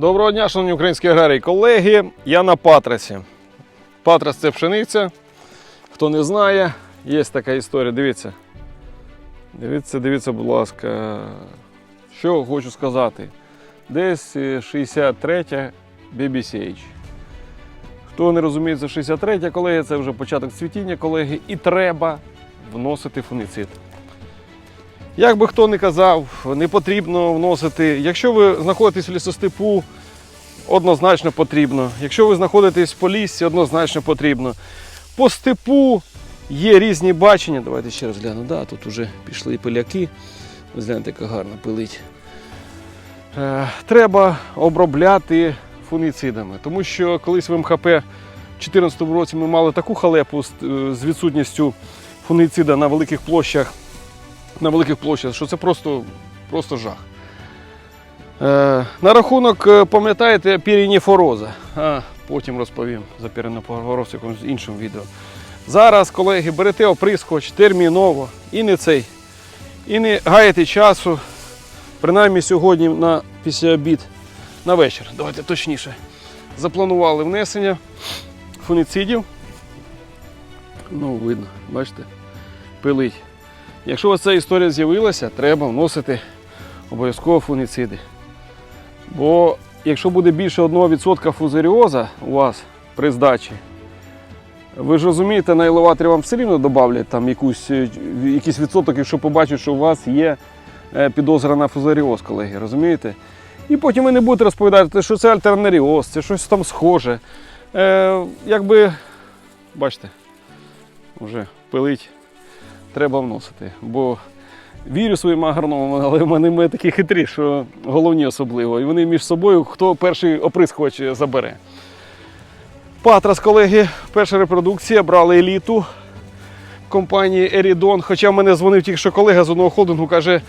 Доброго дня, шановні українські аграрії. Колеги, я на Патрасі. Патрас це пшениця. Хто не знає, є така історія. Дивіться. Дивіться, дивіться, будь ласка. Що хочу сказати. Десь е, 63 BBCH. Хто не розуміє, це 63 колеги, це вже початок цвітіння, колеги, і треба вносити фунгіцид. Як би хто не казав, не потрібно вносити. Якщо ви знаходитесь в лісостепу, однозначно потрібно. Якщо ви знаходитесь по лісі, однозначно потрібно. По степу є різні бачення. Давайте ще раз гляну. Да, тут вже пішли пиляки. Гляньте, яка гарно пилить. Е, треба обробляти фунгіцидами, тому що колись в МХП в 2014 році ми мали таку халепу з, е, відсутністю фунгіцида на великих площах на великих площах, що це просто, просто жах. Е, на рахунок, е, пам'ятаєте, пірініфороза. А, потім розповім за пірініфороз в якомусь іншому відео. Зараз, колеги, берете оприскувач терміново і не цей. І не гаяти часу. Принаймні сьогодні на після обід на вечір. Давайте точніше. Запланували внесення фуніцидів. Ну, видно, бачите, пилить. Якщо у ця історія з'явилася, треба вносити обов'язково фунгіциди. Бо якщо буде більше 1% фузаріоза у вас при здачі, ви ж розумієте, на елеваторі вам все рівно додавлять там якусь, е, якийсь відсоток, якщо побачать, що у вас є е, підозра на фузаріоз, колеги, розумієте? І потім ви не будете розповідати, що це альтернаріоз, це щось там схоже. Е, якби, бачите, вже пилить треба вносити. Бо вірю своїм агрономам, але вони ми такі хитрі, що головні особливо. І вони між собою, хто перший оприскувач забере. Патрас, колеги, перша репродукція, брали еліту компанії Ерідон. Хоча мене дзвонив тільки що колега з одного холдингу, каже,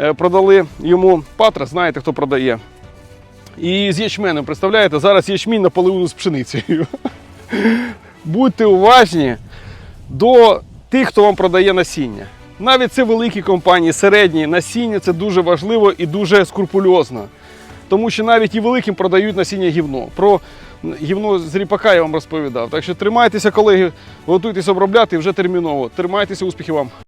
е, продали йому Патрас, знаєте, хто продає. І з ячменем, представляєте, зараз ячмінь наполовину з пшеницею. Будьте уважні до тих, хто вам продає насіння. Навіть це великі компанії, середні насіння це дуже важливо і дуже скрупульозно. Тому що навіть і великим продають насіння гівно. Про гівно з ріпака я вам розповідав. Так що тримайтеся, колеги, готуйтесь обробляти вже терміново. Тримайтеся, успіхів вам!